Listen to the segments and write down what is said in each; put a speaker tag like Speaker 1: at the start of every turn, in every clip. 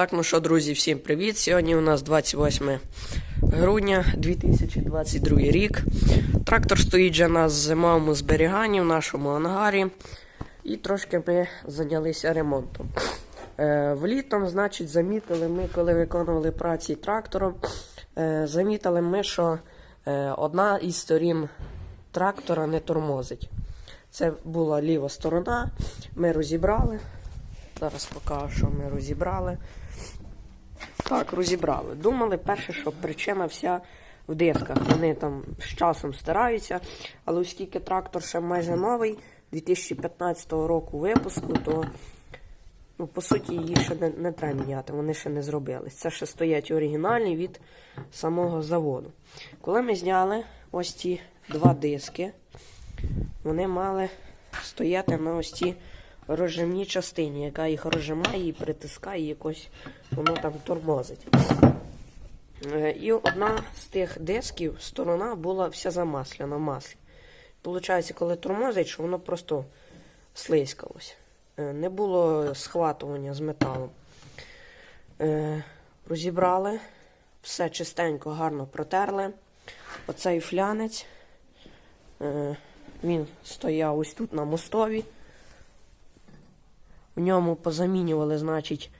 Speaker 1: Так, ну що, друзі, всім привіт. Сьогодні у нас 28 грудня 2022 рік. Трактор стоїть вже на зимовому зберіганні в нашому ангарі. І трошки ми зайнялися ремонтом. Е, влітом, значить, замітили ми, коли виконували праці трактором, е, замітили ми, що е, одна із сторін трактора не тормозить. Це була ліва сторона. Ми розібрали. Зараз покажу, що ми розібрали. Так, розібрали. Думали перше, що причина вся в дисках. Вони там з часом стираються, але оскільки трактор ще майже новий, 2015 року випуску, то ну, по суті її ще не, не треба міняти, вони ще не зробились. Це ще стоять оригінальні від самого заводу. Коли ми зняли ось ці два диски, вони мали стояти на ось цій розжимній частині, яка їх розжимає і притискає, і якось воно там тормозить. Е, І одна з тих дисків, сторона була вся замасляна в маслі. Получається, коли тормозить, що воно просто слизькалось. Е, Не було схватування з металом. Е, Розібрали, все чистенько, гарно протерли. Оцей флянець. Він стояв ось тут на мостові. В ньому позамінювали, значить,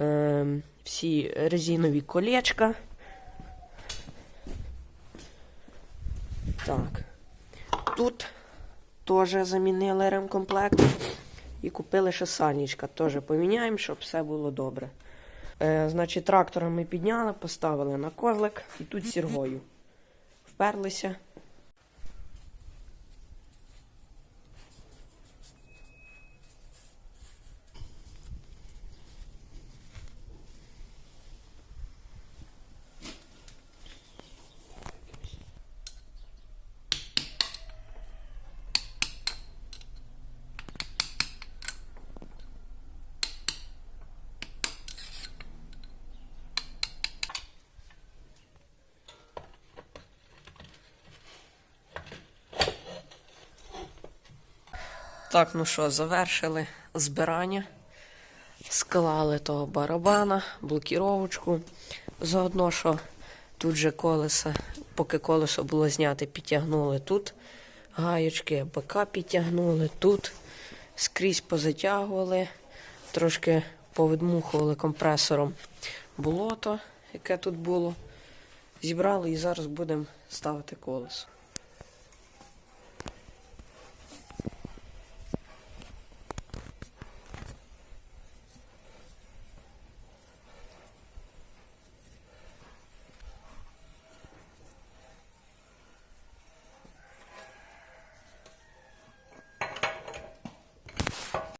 Speaker 1: е, всі резинові колечка. Так. Тут теж замінили ремкомплект. І купили ще сальничка. Теж поміняємо, щоб все було добре. Е, значить, трактора ми підняли, поставили на козлик і тут сіргою. Вперлися. Так, ну що, завершили збирання. Склали того барабана, блокіровочку. Заодно, що тут же колеса, поки колесо було зняте, підтягнули тут гаєчки, БК підтягнули тут, скрізь позатягували, трошки повідмухували компресором болото, яке тут було. Зібрали і зараз будемо ставити колесо.